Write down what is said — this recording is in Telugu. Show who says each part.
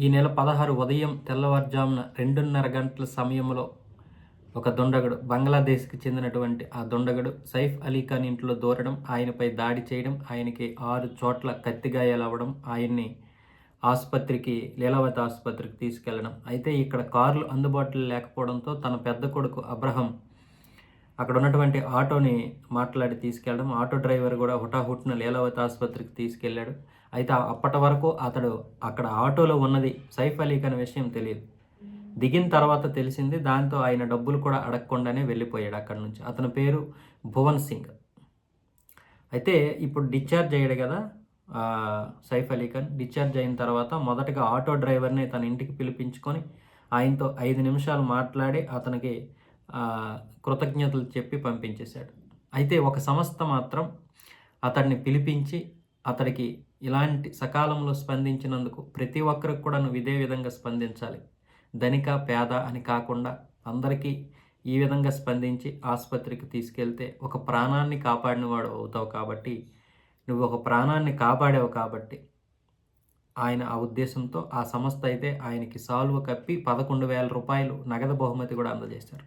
Speaker 1: ఈ నెల పదహారు ఉదయం తెల్లవారుజామున రెండున్నర గంటల సమయంలో ఒక దొండగడు బంగ్లాదేశ్కి చెందినటువంటి ఆ దొండగడు సైఫ్ అలీ ఖాన్ ఇంట్లో దూరడం ఆయనపై దాడి చేయడం ఆయనకి ఆరు చోట్ల కత్తిగాయాలు అవ్వడం ఆయన్ని ఆసుపత్రికి లీలావతి ఆసుపత్రికి తీసుకెళ్ళడం. అయితే ఇక్కడ కార్లు అందుబాటులో లేకపోవడంతో తన పెద్ద కొడుకు అబ్రహం అక్కడ ఉన్నటువంటి ఆటోని మాట్లాడి తీసుకెళ్ళడం. ఆటో డ్రైవర్ కూడా హుటాహుట్న లీలావతి ఆసుపత్రికి తీసుకెళ్ళాడు. అయితే అప్పటి వరకు అతడు అక్కడ ఆటోలో ఉన్నది సైఫ్ అలీక్ అనే విషయం తెలియదు. దిగిన తర్వాత తెలిసింది దాంతో ఆయన డబ్బులు కూడా అడగకుండానే వెళ్ళిపోయాడు అక్కడి నుంచి. అతని పేరు భువన్ సింగ్. అయితే ఇప్పుడు డిశ్చార్జ్ అయ్యాడు కదా సైఫ్ అలీ ఖాన్. డిశ్చార్జ్ అయిన తర్వాత మొదటగా ఆటో డ్రైవర్ని తన ఇంటికి పిలిపించుకొని ఆయనతో ఐదు నిమిషాలు మాట్లాడి అతనికి కృతజ్ఞతలు చెప్పి పంపించేశాడు. అయితే ఒక సంస్థ మాత్రం అతడిని పిలిపించి అతడికి ఇలాంటి సకాలంలో స్పందించినందుకు ప్రతి ఒక్కరికి కూడా నువ్వు ఇదే విధంగా స్పందించాలి. ధనిక పేద అని కాకుండా అందరికీ ఈ విధంగా స్పందించి ఆసుపత్రికి తీసుకెళ్తే ఒక ప్రాణాన్ని కాపాడినవాడు అవుతావు కాబట్టి నువ్వు ఒక ప్రాణాన్ని కాపాడావు కాబట్టి ఆయన ఆ ఉద్దేశంతో ఆ సంస్థ అయితే ఆయనకి సాల్వ కప్పి పదకొండు వేల రూపాయలు నగదు బహుమతి కూడా అందజేశారు.